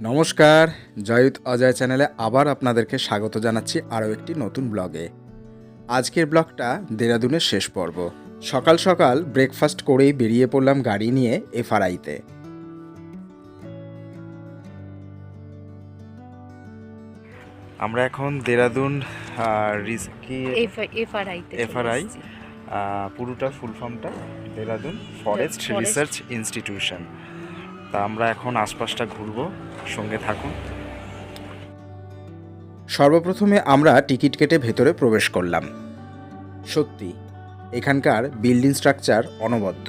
নমস্কার জয়ুত অজয় চ্যানেলে আবার আপনাদেরকে স্বাগত জানাচ্ছি আরও একটি নতুন ব্লগে। আজকের ব্লগটা দেরাদুনের শেষ পর্ব। সকাল সকাল ব্রেকফাস্ট করেই বেরিয়ে পড়লাম গাড়ি নিয়ে এফআরআইতে। আমরা এখন দেরাদুন রিস্কি এফআরআইতে FRI পুরোটা ফুল ফর্মটা দেরাদুন ফরেস্ট রিসার্চ ইনস্টিটিউশন তা আমরা এখন আশপাশটা ঘুরবো, সঙ্গে থাকুন। সর্বপ্রথমে আমরা টিকিট কেটে ভেতরে প্রবেশ করলাম। সত্যি, এখানকার বিল্ডিং স্ট্রাকচার অনবদ্য।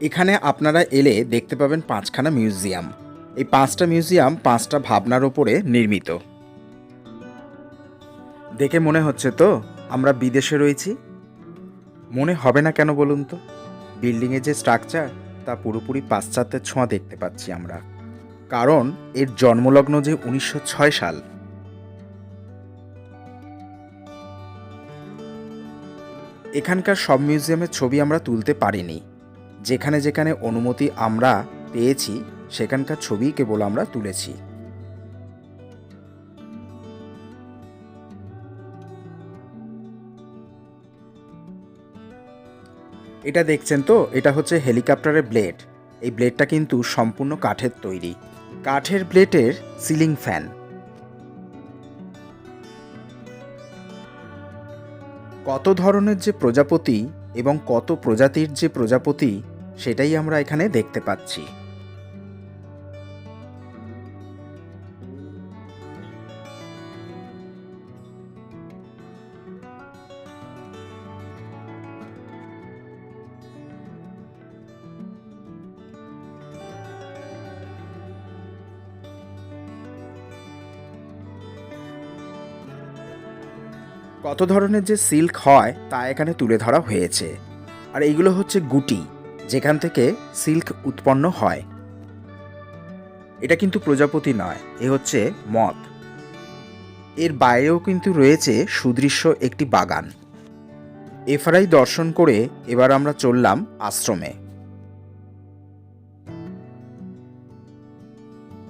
এখানে আপনারা এলে দেখতে পাবেন পাঁচখানা মিউজিয়াম। এই পাঁচটা মিউজিয়াম পাঁচটা ভাবনার ওপরে নির্মিত। দেখে মনে হচ্ছে তো, আমরা বিদেশে রয়েছি? মনে হবে না কেন বলুন তো? বিল্ডিংয়ের যে স্ট্রাকচার তা পুরোপুরি পাশ্চাত্যের ছোঁয়া দেখতে পাচ্ছি আমরা। কারণ এর জন্মলগ্ন যে উনিশশো ছয় সাল। এখানকার সব মিউজিয়ামের ছবি আমরা তুলতে পারিনি। যেখানে যেখানে অনুমতি আমরা পেয়েছি, সেখানকার ছবি কেবল আমরা তুলেছি। এটা দেখছেন তো? এটা হচ্ছে হেলিকপ্টারের ব্লেড। এই ব্লেডটা কিন্তু সম্পূর্ণ কাঠের তৈরি। কাঠের ব্লেডের সিলিং ফ্যান। কত ধরনের যে প্রজাপতি এবং কত প্রজাতির যে প্রজাপতি, সেটাই আমরা এখানে দেখতে পাচ্ছি। কত ধরনের যে সিল্ক হয় তা এখানে তুলে ধরা হয়েছে। আর এইগুলো হচ্ছে গুটি, যেখান থেকে সিল্ক উৎপন্ন হয়। এটা কিন্তু প্রজাপতি নয়, এ হচ্ছে মদ। এর বাইরেও কিন্তু রয়েছে সুদৃশ্য একটি বাগান। এফআরআই দর্শন করে এবার আমরা চললাম আশ্রমে।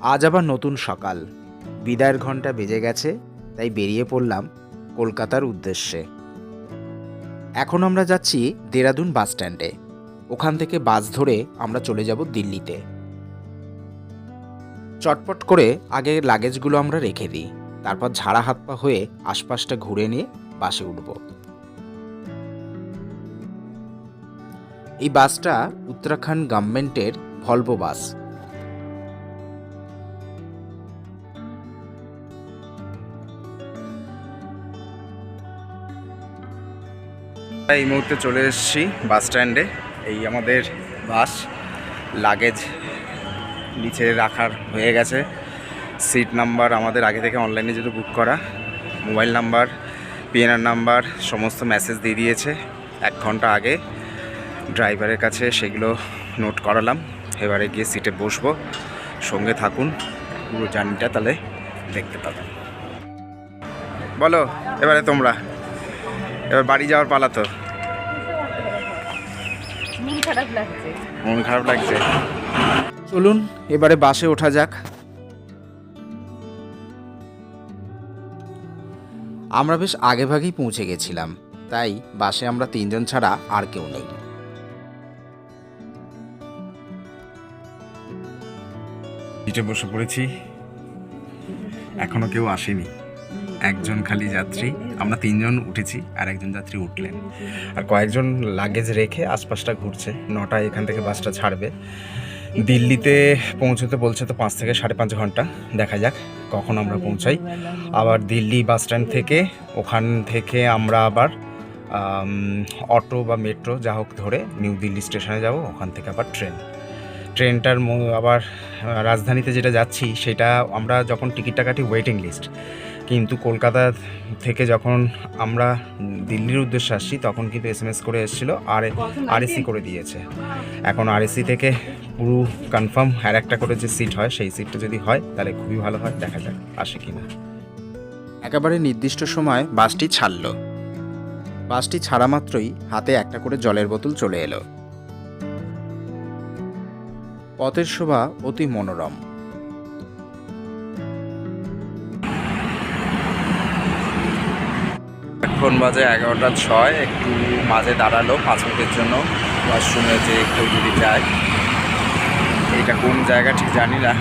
আজ আবার নতুন সকাল। বিদায়ের ঘণ্টা বেজে গেছে, তাই বেরিয়ে পড়লাম কলকাতার উদ্দেশ্যে। এখন আমরা যাচ্ছি দেরাদুন বাস স্ট্যান্ডে। ওখান থেকে বাস ধরে আমরা চলে যাব দিল্লিতে। চটপট করে আগে লাগেজগুলো আমরা রেখে দিই, তারপর ঝাড়া হাত পা হয়ে আশপাশটা ঘুরে নিয়ে বাসে উঠব। এই বাসটা উত্তরাখণ্ড গভর্নমেন্টের ভলভো বাস। এই মুহূর্তে চলে এসেছি বাস স্ট্যান্ডে। এই আমাদের বাস লাগেজ নিচে রাখার হয়ে গেছে। সিট নাম্বার আমাদের আগে থেকে অনলাইনে যেহেতু বুক করা মোবাইল নাম্বার পিএনআর নাম্বার সমস্ত মেসেজ দিয়ে দিয়েছে। এক ঘণ্টা আগে ড্রাইভারের কাছে সেগুলো নোট করালাম। এবারে গিয়ে সিটে বসবো। সঙ্গে থাকুন, পুরো জার্নিটা তাহলে দেখতে পাবেন। বলো, এবারে তোমরা। এবার বাড়ি যাওয়ার পালা তো। মন খারাপ লাগছে। মন চলুন এবারে বাসে ওঠা যাক। আমরা বেশ আগে ভাগেই পৌঁছে গেছিলাম তাই বাসে আমরা তিনজন ছাড়া আর কেউ নেই। সিটে বসে পড়েছি। এখনও কেউ আসেনি। একজন খালি যাত্রী, আমরা তিনজন উঠেছি আর একজন যাত্রী উঠলেন। আর কয়েকজন লাগেজ রেখে আশপাশটা ঘুরছে, নটায় এখান থেকে বাসটা ছাড়বে। দিল্লিতে পৌঁছতে বলছে তো পাঁচ থেকে সাড়ে পাঁচ ঘণ্টা, দেখা যাক কখন আমরা পৌঁছাই। আবার দিল্লি বাস স্ট্যান্ড থেকে, ওখান থেকে আমরা আবার অটো বা মেট্রো যা হোক ধরে নিউ দিল্লি স্টেশনে যাব, ওখান থেকে আবার ট্রেন ট্রেনটার আবার রাজধানীতে যেটা যাচ্ছি, সেটা আমরা যখন টিকিটটা কাটি ওয়েটিং লিস্ট কিন্তু কলকাতা থেকে যখন আমরা দিল্লির উদ্দেশ্যে আসছি, তখন কিন্তু এস এম এস করে এসেছিল, আর আরএসি করে দিয়েছে। এখন আরএসি থেকে পুরো কনফার্ম আর একটা করে যে সিট হয়, সেই সিটটা যদি হয়, তাহলে খুবই ভালো হয়, দেখা যাক আসে কিনা। একেবারে নির্দিষ্ট সময় বাসটি ছাড়ল। বাসটি ছাড়া মাত্রই হাতে একটা করে জলের বোতল চলে এলো। পথের শোভা অতি মনোরম। এখন বাজে এগারোটা ছয়, একটু মাঝে দাঁড়াল পাঁচ মিনিটের জন্য। ওয়াশরুমে যে একটু যদি যায়। এটা কোন জায়গা ঠিক জানি না।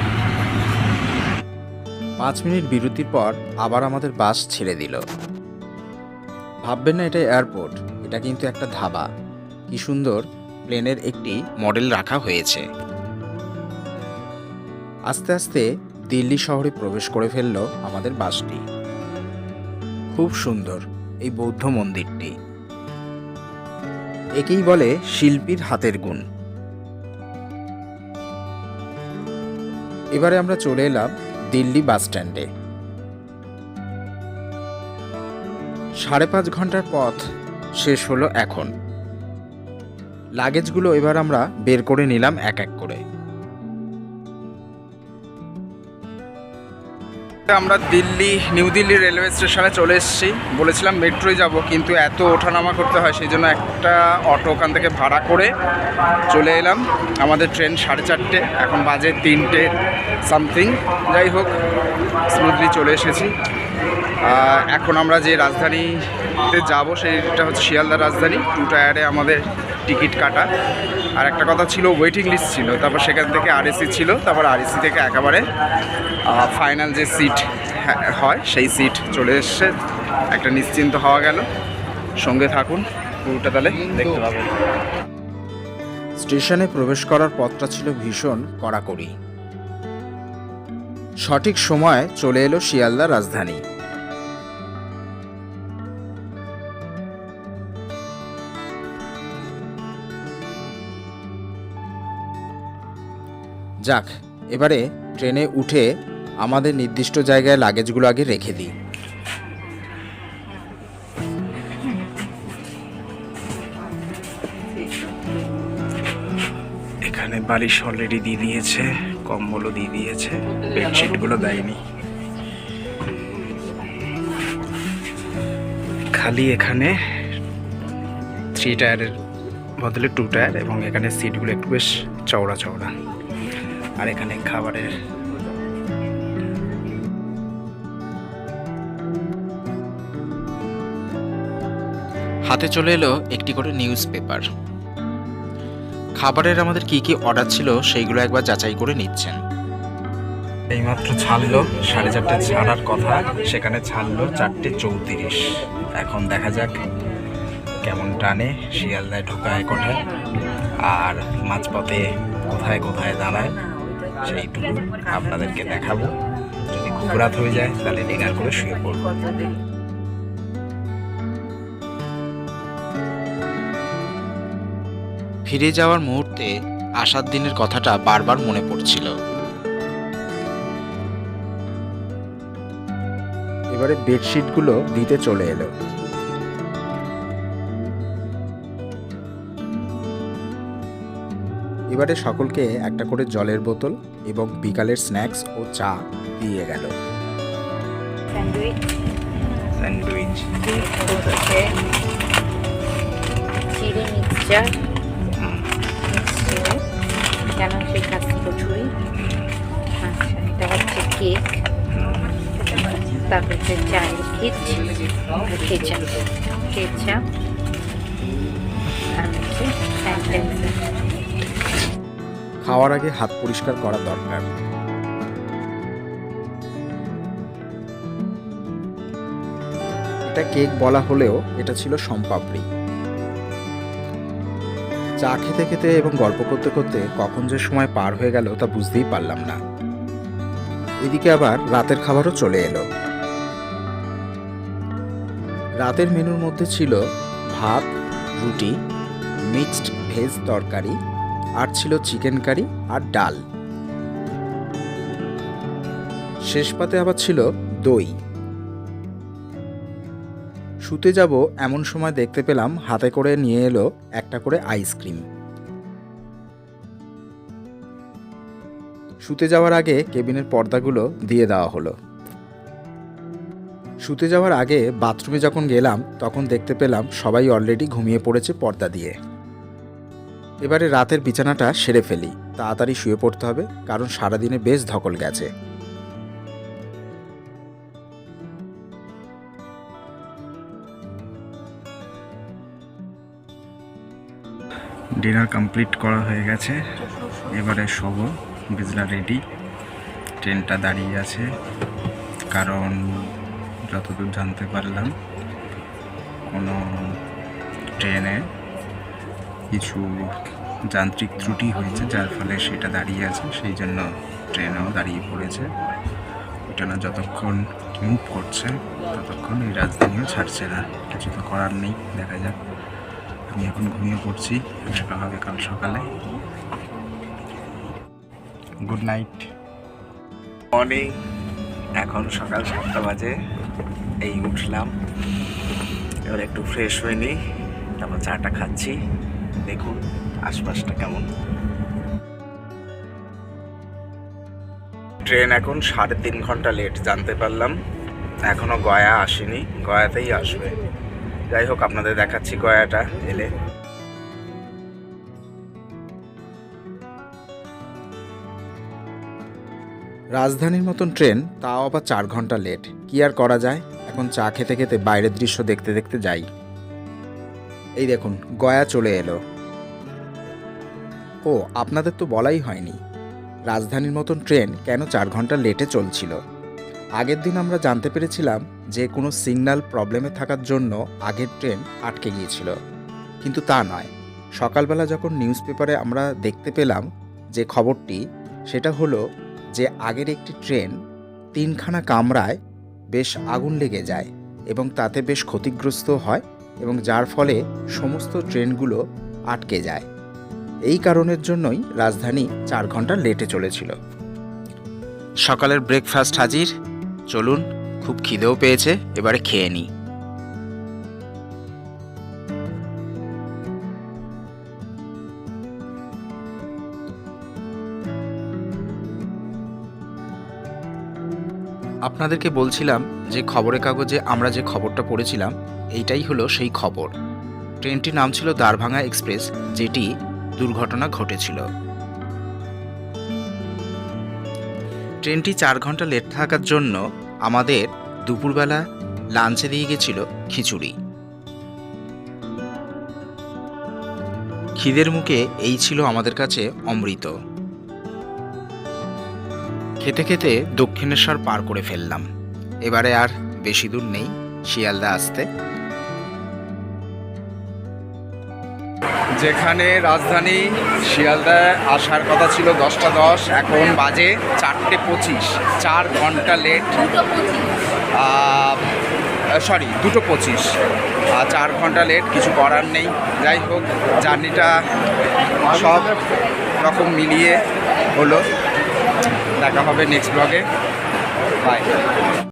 পাঁচ মিনিট বিরতির পর আবার আমাদের বাস ছেড়ে দিল। ভাববেন না এটা এয়ারপোর্ট, এটা কিন্তু একটা ধাবা। কি সুন্দর, প্লেনের একটি মডেল রাখা হয়েছে। আস্তে আস্তে দিল্লি শহরে প্রবেশ করে ফেলল আমাদের বাসটি। খুব সুন্দর। এই বৌদ্ধ মন্দিরটি। একেই বলে শিল্পীর হাতের গুণ। এবারে আমরা চলে এলাম দিল্লি বাস স্ট্যান্ডে। সাড়ে পাঁচ ঘণ্টার পথ শেষ হলো এখন। লাগেজগুলো এবার আমরা বের করে নিলাম এক এক করে। আমরা দিল্লি, নিউ দিল্লি রেলওয়ে স্টেশনে চলে এসেছি। বলেছিলাম মেট্রোয় যাব, কিন্তু এত ওঠানামা করতে হয়, সেই জন্য একটা অটো ওখান থেকে ভাড়া করে চলে এলাম। আমাদের ট্রেন সাড়ে চারটে, এখন বাজে তিনটে সামথিং। যাই হোক স্মুথলি চলে এসেছি। এখন আমরা যে রাজধানীতে যাব সেইটা হচ্ছে শিয়ালদা রাজধানী। টু টায়ারে আমাদের টিকিট কাটা। আর একটা কথা ছিল ওয়েটিং লিস্ট ছিল। তারপর সেখান থেকে আরএসি ছিল। তারপর আরএসি থেকে একেবারে ফাইনাল যে সিট হয় সেই সিট চলে এসছে। একটা নিশ্চিন্ত হওয়া গেল। সঙ্গে থাকুন পুরোটা তাহলে দেখতে পাবেন। স্টেশনে প্রবেশ করার পথটা ছিল ভীষণ কড়াকড়ি। সঠিক সময় চলে এলো শিয়ালদা রাজধানী। যাক, এবারে ট্রেনে উঠে আমাদের নির্দিষ্ট জায়গায় লাগেজগুলো আগে রেখে দিই। এখানে বালিশ অলরেডি দিয়ে দিয়েছে, কম্বলও দিয়ে দিয়েছে বেডশিটগুলো দেয়নি। খালি এখানে থ্রি টায়ারের বদলে টু টায়ার এবং এখানে সিটগুলো একটু বেশ চওড়া চওড়া। আর এখানে খাবারের হাতে চলে এলো একটি করে নিউজ পেপার খাবারের আমাদের কি কি অর্ডার ছিল সেইগুলো একবার যাচাই করে নিচ্ছেন। এইমাত্র ছাড়লো সাড়ে চারটে ছাড়ার কথা সেখানে ছাড়লো চারটে চৌত্রিশ। এখন দেখা যাক কেমন টানে শিয়ালদায় ঢোকায় কোথায় আর মাঝপথে কোথায় কোথায় দাঁড়ায়। সেইটুকু আপনাদেরকে দেখাবো। যদি খুব রাত হয়ে যায় তাহলে ডিনার করে শুয়ে পড়ব। ফিরে যাওয়ার মুহূর্তে আসার দিনের কথাটা বারবার মনে পড়ছিল। এবারে বেডশিটগুলো দিতে চলে এলো। এবারে সকলকে একটা করে জলের বোতল এবং বিকালের স্ন্যাক্স ও চা দিয়ে গেল। স্যান্ডউইচ। স্যান্ডউইচ হচ্ছে চিড়ে মিক্সচার। মিক্সচার কেন সেই কাশি কচুরি? আচ্ছা এটা হচ্ছে কেক। তারপর হচ্ছে চায়ের খিচ আর হচ্ছে খাওয়ার আগে হাত পরিষ্কার করা দরকার। এটা কেক বলা হলেও এটা ছিল সম্পাপড়ি। চা খেতে খেতে এবং গল্প করতে করতে কখন যে সময় পার হয়ে গেল তা বুঝতেই পারলাম না। এদিকে আবার রাতের খাবারও চলে এলো। রাতের মেনুর মধ্যে ছিল ভাত, রুটি, মিক্সড ভেজ তরকারি আর ছিল চিকেন কারি আর ডাল। শেষ পাতে আবার ছিল দই। শুতে যাব এমন সময় দেখতে পেলাম হাতে করে নিয়ে এলো একটা করে আইসক্রিম। শুতে যাওয়ার আগে কেবিনের পর্দাগুলো দিয়ে দেওয়া হলো। শুতে যাওয়ার আগে বাথরুমে যখন গেলাম, তখন দেখতে পেলাম সবাই অলরেডি ঘুমিয়ে পড়েছে পর্দা দিয়ে। এবারে রাতের বিছানাটা সেরে ফেলি। তাড়াতাড়ি শুয়ে পড়তে হবে, কারণ সারাদিনে বেশ ধকল গেছে। ডিনার কমপ্লিট করা হয়ে গেছে। এবারে শোব বিজলা রেডি ট্রেনটা দাঁড়িয়ে আছে, কারণ যতদূর জানতে পারলাম, কোনো ট্রেনে কিছু যান্ত্রিক ত্রুটি হয়েছে, যার ফলে সেটা দাঁড়িয়ে আছে, সেই জন্য ট্রেনও দাঁড়িয়ে পড়েছে। ওটা না যতক্ষণ মুভ করছে, ততক্ষণ এই রাজধানীও ছাড়ছে না। কিছু তো করার নেই, দেখা যাক। আমি এখন ঘুমিয়ে পড়ছি, দেখা হবে কাল সকালে। গুড নাইট মর্নিং এখন সকাল সাতটা বাজে, এই উঠলাম। এবার একটু ফ্রেশ হয়ে নিই, তারপর চাটা খাচ্ছি। দেখুন আশপাশটা কেমন। ট্রেন এখন সাড়ে তিন ঘণ্টা লেট জানতে পারলাম। এখনও গয়া আসেনি, গয়াতেই আসবে। যাই হোক, আপনাদের দেখাচ্ছি গয়াটা এলে। রাজধানীর মতন ট্রেন, তাও আবার চার ঘণ্টা লেট কি আর করা যায়? এখন চা খেতে খেতে বাইরের দৃশ্য দেখতে দেখতে যাই। এই দেখুন, গয়া চলে এলো। ও আপনাদের তো বলাই হয়নি। রাজধানীর মতন ট্রেন কেন চার ঘণ্টা লেটে চলছিল? আগের দিন আমরা জানতে পেরেছিলাম যে কোনো সিগন্যাল প্রবলেমে থাকার জন্য আগের ট্রেন আটকে গিয়েছিল। কিন্তু তা নয়। সকালবেলা যখন নিউজ পেপারে আমরা দেখতে পেলাম যে খবরটি, সেটা হলো যে আগের একটি ট্রেন তিনখানা কামরায় বেশ আগুন লেগে যায় এবং তাতে বেশ ক্ষতিগ্রস্ত হয় এবং যার ফলে সমস্ত ট্রেনগুলো আটকে যায়। এই কারণের জন্যই রাজধানী চার ঘণ্টা লেটে চলেছিল। সকালের ব্রেকফাস্ট হাজির। চলুন, খুব খিদেও পেয়েছে, এবারে খেয়ে নিই। আপনাদেরকে বলছিলাম যে খবরের কাগজে আমরা যে খবরটা পড়েছিলাম, এইটাই হলো সেই খবর। ট্রেনটির নাম ছিল দারভাঙা এক্সপ্রেস, যেটি দুর্ঘটনা ঘটেছিল। ট্রেনটি চার ঘণ্টা লেট থাকার জন্য আমাদের দুপুরবেলা লাঞ্চে দিয়ে গেছিল খিচুড়ি। খিদের মুখে এই ছিল আমাদের কাছে অমৃত। খেতে খেতে দক্ষিণেশ্বর পার করে ফেললাম। এবারে আর বেশি দূর নেই, শিয়ালদা আসতে। যেখানে রাজধানী শিয়ালদায় আসার কথা ছিল দশটা দশ এখন বাজে চারটে পঁচিশ। চার ঘণ্টা লেট সরি দুটো পঁচিশ। চার ঘণ্টা লেট কিছু করার নেই। যাই হোক জার্নিটা সব রকম মিলিয়ে হলো। দেখা হবে নেক্সট ব্লগে বাই